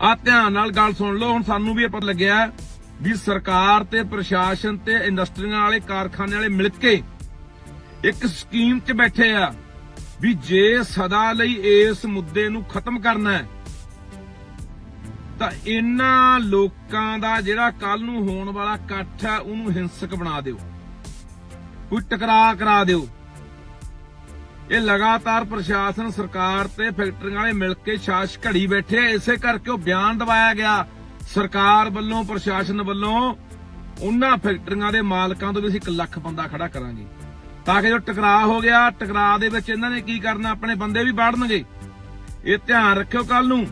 ਆ ਧਿਆਨ ਨਾਲ ਗੱਲ ਸੁਣ ਲਓ, ਹੁਣ ਸਾਨੂੰ ਵੀ ਇਹ ਪਤਾ ਲੱਗਿਆ ਵੀ ਸਰਕਾਰ ਤੇ ਪ੍ਰਸ਼ਾਸਨ ਤੇ ਇੰਡਸਟਰੀਆਂ ਵਾਲੇ ਕਾਰਖਾਨੇ ਵਾਲੇ ਮਿਲ ਕੇ ਇੱਕ ਸਕੀਮ 'ਚ ਬੈਠੇ ਆ ਵੀ ਜੇ ਸਦਾ ਲਈ ਇਸ ਮੁੱਦੇ ਨੂੰ ਖਤਮ ਕਰਨਾ ਹੈ, ਤਾਂ ਇਹਨਾਂ ਲੋਕਾਂ ਦਾ ਜਿਹੜਾ ਕੱਲ ਨੂੰ ਹੋਣ ਵਾਲਾ ਇਕੱਠ ਹੈ, ਉਹਨੂੰ ਹਿੰਸਕ ਬਣਾ ਦਿਓ। ਕੋਈ ਟਕਰਾਅ ਕਰਾ ਦਿਓ। ਇਹ ਲਗਾਤਾਰ ਪ੍ਰਸ਼ਾਸਨ, ਸਰਕਾਰ ਤੇ ਫੈਕਟਰੀਆਂ ਵਾਲੇ ਮਿਲ ਕੇ ਛਾਸ਼ ਘੜੀ ਬੈਠੇ ਇਸੇ ਕਰਕੇ ਉਹ ਬਿਆਨ ਦਵਾਇਆ ਗਿਆ। ਸਰਕਾਰ ਵੱਲੋਂ, ਪ੍ਰਸ਼ਾਸਨ ਵੱਲੋਂ ਉਹਨਾਂ ਫੈਕਟਰੀਆਂ ਦੇ ਮਾਲਕਾਂ ਤੋਂ ਵੀ ਅਸੀਂ 1 ਲੱਖ ਬੰਦਾ ਖੜਾ ਕਰਾਂਗੇ। ਤਾਂ ਕਿ ਜੋ ਟਕਰਾਅ ਹੋ ਗਿਆ, ਟਕਰਾਅ ਦੇ ਵਿੱਚ ਇਹਨਾਂ ਨੇ ਕੀ ਕਰਨਾ? ਆਪਣੇ ਬੰਦੇ ਵੀ ਬਾੜਨਗੇ ਇਹ ਧਿਆਨ ਰੱਖਿਓ ਕੱਲ ਨੂੰ।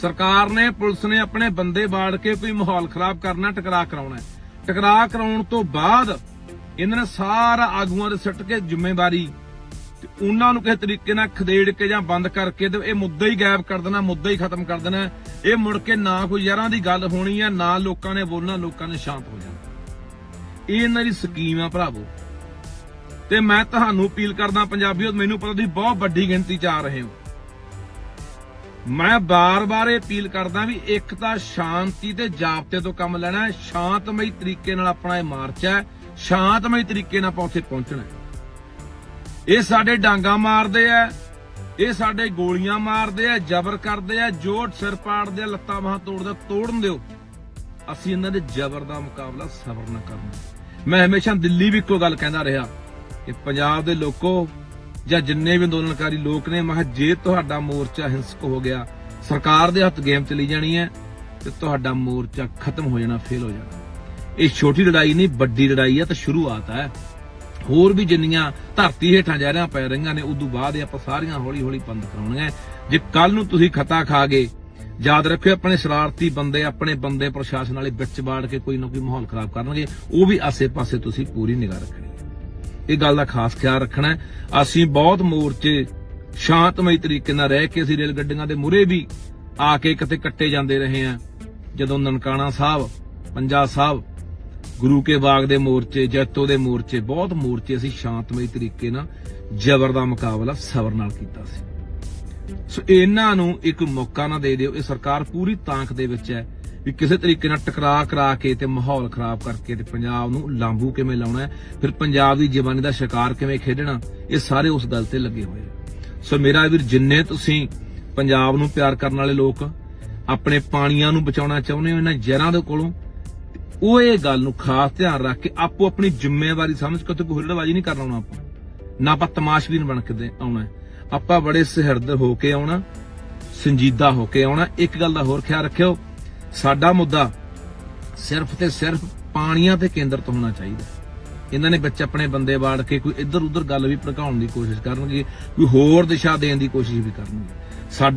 ਸਰਕਾਰ ਨੇ, ਪੁਲਿਸ ਨੇ ਆਪਣੇ ਬੰਦੇ ਬਾੜ ਕੇ ਕੋਈ ਮਾਹੌਲ ਖਰਾਬ ਕਰਨਾ, ਟਕਰਾਅ ਕਰਾਉਣਾ ਟਕਰਾਅ ਕਰਾਉਣ ਤੋਂ ਬਾਅਦ ਇਹਨਾਂ ਨੇ ਸਾਰਾ ਆਗੂਆਂ ਦੇ ਸਿੱਟ ਕੇ ਜ਼ਿੰਮੇਵਾਰੀ ਉਹਨਾਂ ਨੂੰ ਕਿਸੇ ਤਰੀਕੇ ਨਾਲ ਖਦੇੜ ਕੇ ਜਾਂ ਬੰਦ ਕਰਕੇ ਤੇ ਇਹ ਮੁੱਦਾ ਹੀ ਗਾਇਬ ਕਰ ਦੇਣਾ, ਮੁੱਦਾ ਹੀ ਖਤਮ ਕਰ ਦੇਣਾ। ਇਹ ਮੁੜ ਕੇ ਨਾ ਕੋਈ ਯਾਰਾਂ ਦੀ ਗੱਲ ਹੋਣੀ ਹੈ ਨਾ ਲੋਕਾਂ ਨੇ ਬੋਲਣਾ, ਲੋਕਾਂ ਨੇ ਸ਼ਾਂਤ ਹੋ ਜਾਣਾ। ਇਹ ਇਹਨਾਂ ਦੀ ਸਕੀਮ ਆ ਭਰਾਵੋ। ਤੇ ਮੈਂ ਤੁਹਾਨੂੰ ਅਪੀਲ ਕਰਦਾ ਪੰਜਾਬੀਓ, ਮੈਨੂੰ ਪਤਾ ਤੁਸੀਂ ਬਹੁਤ ਵੱਡੀ ਗਿਣਤੀ ਚ ਆ ਰਹੇ ਹੋ। ਮੈਂ ਬਾਰ-ਬਾਰ ਇਹ ਅਪੀਲ ਕਰਦਾ ਵੀ ਇੱਕ ਤਾਂ ਸ਼ਾਂਤੀ ਤੇ ਜਾਬਤੇ ਤੋਂ ਕੰਮ ਲੈਣਾ ਹੈ, ਸ਼ਾਂਤਮਈ ਤਰੀਕੇ ਨਾਲ ਆਪਣਾ ਇਹ ਮਾਰਚ ਹੈ, ਸ਼ਾਂਤਮਈ ਤਰੀਕੇ ਨਾਲ ਆਪਾਂ ਉੱਥੇ ਪਹੁੰਚਣਾ ਹੈ। ਇਹ ਸਾਡੇ ਡਾਂਗਾ ਮਾਰਦੇ ਆ। ਇਹ ਸਾਡੇ ਗੋਲੀਆਂ ਮਾਰਦੇ ਆ, ਜ਼ਬਰ ਕਰਦੇ ਆ, ਜੋੜ ਸਿਰ ਪਾੜਦੇ ਆ, ਲੱਤਾਂ ਬਾਹਾਂ ਤੋੜਦੇ ਤੋੜਨ ਦਿਓ। ਅਸੀਂ ਇਹਨਾਂ ਦੇ ਜ਼ਬਰ ਦਾ ਮੁਕਾਬਲਾ ਸਬਰ ਨਾਲ ਕਰਨਾ। ਮੈਂ ਹਮੇਸ਼ਾ ਦਿੱਲੀ ਵੀ ਇੱਕੋ ਗੱਲ ਕਹਿੰਦਾ ਰਿਹਾ ਕਿ ਪੰਜਾਬ ਦੇ ਲੋਕੋ ਜਾਂ ਜਿੰਨੇ ਵੀ ਅੰਦੋਲਨਕਾਰੀ ਲੋਕ ਨੇ ਮੈਂ ਕਿਹਾ ਜੇ ਤੁਹਾਡਾ ਮੋਰਚਾ ਹਿੰਸਕ ਹੋ ਗਿਆ, ਸਰਕਾਰ ਦੇ ਹੱਥ ਗੇਮ ਚਲੀ ਜਾਣੀ ਹੈ, ਤੇ ਤੁਹਾਡਾ ਮੋਰਚਾ ਖਤਮ ਹੋ ਜਾਣਾ, ਫੇਲ ਹੋ ਜਾਣਾ। ਇਹ ਛੋਟੀ ਲੜਾਈ ਨਹੀਂ, ਵੱਡੀ ਲੜਾਈ ਹੈ ਤਾਂ ਸ਼ੁਰੂਆਤ ਹੈ ਹੋਰ ਵੀ ਜਿੰਨੀਆਂ ਧਰਤੀ ਹੇਠਾਂ ਜ਼ਹਿਰਾਂ ਪੈ ਰਹੀਆਂ ਨੇ ਉਦੋਂ ਬਾਅਦ ਇਹ ਆਪਾਂ ਸਾਰੀਆਂ ਹੌਲੀ ਹੌਲੀ ਬੰਦ ਕਰਾਉਣੀਆਂ ਜੇ ਕੱਲ ਨੂੰ ਤੁਸੀਂ ਖਤਾ ਖਾ ਗਏ, ਯਾਦ ਰੱਖਿਓ ਆਪਣੇ ਸ਼ਰਾਰਤੀ ਬੰਦੇ, ਆਪਣੇ ਬੰਦੇ ਪ੍ਰਸ਼ਾਸਨ ਵਾਲੇ ਵਿੱਚ ਬਾੜ ਕੇ ਕੋਈ ਨਾ ਕੋਈ ਮਾਹੌਲ ਖਰਾਬ ਕਰਨਗੇ, ਉਹ ਵੀ ਆਸੇ-ਪਾਸੇ ਤੁਸੀਂ ਪੂਰੀ ਨਿਗਾਹ ਰੱਖਣੀ ਹੈ ਇਹ ਗੱਲ ਦਾ ਖਾਸ ਖਿਆਲ ਰੱਖਣਾ ਅਸੀਂ ਬਹੁਤ ਮੋਰਚੇ ਸ਼ਾਂਤਮਈ ਤਰੀਕੇ ਨਾਲ ਰਹਿ ਕੇ ਅਸੀਂ ਰੇਲ ਗੱਡੀਆਂ ਦੇ ਮੂਹਰੇ ਵੀ ਆ ਕੇ ਕਿਤੇ ਕੱਟੇ ਜਾਂਦੇ ਰਹੇ ਆ ਜਦੋਂ ਨਨਕਾਣਾ ਸਾਹਿਬ, ਪੰਜਾ ਸਾਹਿਬ ਗੁਰੂ ਕੇ ਬਾਗ ਦੇ ਮੋਰਚੇ ਜੈਤੋ ਦੇ ਮੋਰਚੇ, ਬਹੁਤ ਮੋਰਚੇ ਅਸੀਂ ਸ਼ਾਂਤਮਈ ਤਰੀਕੇ ਨਾਲ ਜ਼ਬਰ ਦਾ ਮੁਕਾਬਲਾ ਸਬਰ ਨਾਲ ਕੀਤਾ ਸੀ। ਸੋ ਇਹਨਾਂ ਨੂੰ ਇੱਕ ਮੌਕਾ ਨਾ ਦੇ ਦਿਓ, ਇਹ ਸਰਕਾਰ ਪੂਰੀ ਤਾਂਕ ਦੇ ਵਿੱਚ ਹੈ ਵੀ ਕਿਸੇ ਤਰੀਕੇ ਨਾਲ ਟਕਰਾਅ ਕਰਾ ਕੇ ਤੇ ਮਾਹੌਲ ਖਰਾਬ ਕਰਕੇ ਤੇ ਪੰਜਾਬ ਨੂੰ ਲਾਂਬੂ ਕਿਵੇਂ ਲਾਉਣਾ ਫਿਰ ਪੰਜਾਬ ਦੀ ਜਵਾਨੀ ਦਾ ਸ਼ਿਕਾਰ ਕਿਵੇਂ ਖੇਡਣਾ, ਇਹ ਸਾਰੇ ਉਸ ਗੱਲ ਤੇ ਲੱਗੇ ਹੋਏ ਆ ਸੋ ਮੇਰਾ ਵੀਰ, ਜਿੰਨੇ ਤੁਸੀਂ ਪੰਜਾਬ ਨੂੰ ਪਿਆਰ ਕਰਨ ਵਾਲੇ ਲੋਕ ਆਪਣੇ ਪਾਣੀਆਂ ਨੂੰ ਬਚਾਉਣਾ ਚਾਹੁੰਦੇ ਹੋ, ਇਹਨਾਂ ਜ਼ਹਿਰਾਂ ਦੇ ਕੋਲੋਂ ਉਹ ਇਹ ਗੱਲ ਨੂੰ ਖਾਸ ਧਿਆਨ ਰੱਖ ਕੇ ਆਪੋ ਆਪਣੀ ਜ਼ਿੰਮੇਵਾਰੀ ਸਮਝ ਕੇ ਤੇ ਕੋਈ ਹੁਲੜਬਾਜ਼ੀ ਨਹੀਂ ਕਰਨਾ ਆਉਣਾ ਆਪਾਂ। ਨਾ ਆਪਾਂ ਤਮਾਸ਼ਬੀਨ ਬਣ ਕੇ ਆਉਣਾ ਆਪਾਂ ਬੜੇ ਸਹਿਰਦ ਹੋ ਕੇ ਆਉਣਾ, ਸੰਜੀਦਾ ਹੋ ਕੇ ਆਉਣਾ। ਇੱਕ ਗੱਲ ਦਾ ਹੋਰ ਖਿਆਲ ਰੱਖਿਓ, ਸਾਡਾ ਮੁੱਦਾ ਸਿਰਫ ਤੇ ਸਿਰਫ ਪਾਣੀਆਂ ਤੇ ਕੇਂਦਰਿਤ ਹੋਣਾ ਚਾਹੀਦਾ। ਇਹਨਾਂ ਨੇ ਵਿੱਚ ਆਪਣੇ ਬੰਦੇ ਬਾੜ ਕੇ ਕੋਈ ਇੱਧਰ ਉੱਧਰ ਗੱਲ ਵੀ ਭੜਕਾਉਣ ਦੀ ਕੋਸ਼ਿਸ਼ ਕਰਨਗੇ, ਕੋਈ ਹੋਰ ਦਿਸ਼ਾ ਦੇਣ ਦੀ ਕੋਸ਼ਿਸ਼ ਵੀ ਕਰਨਗੇ। ਸਾਡਾ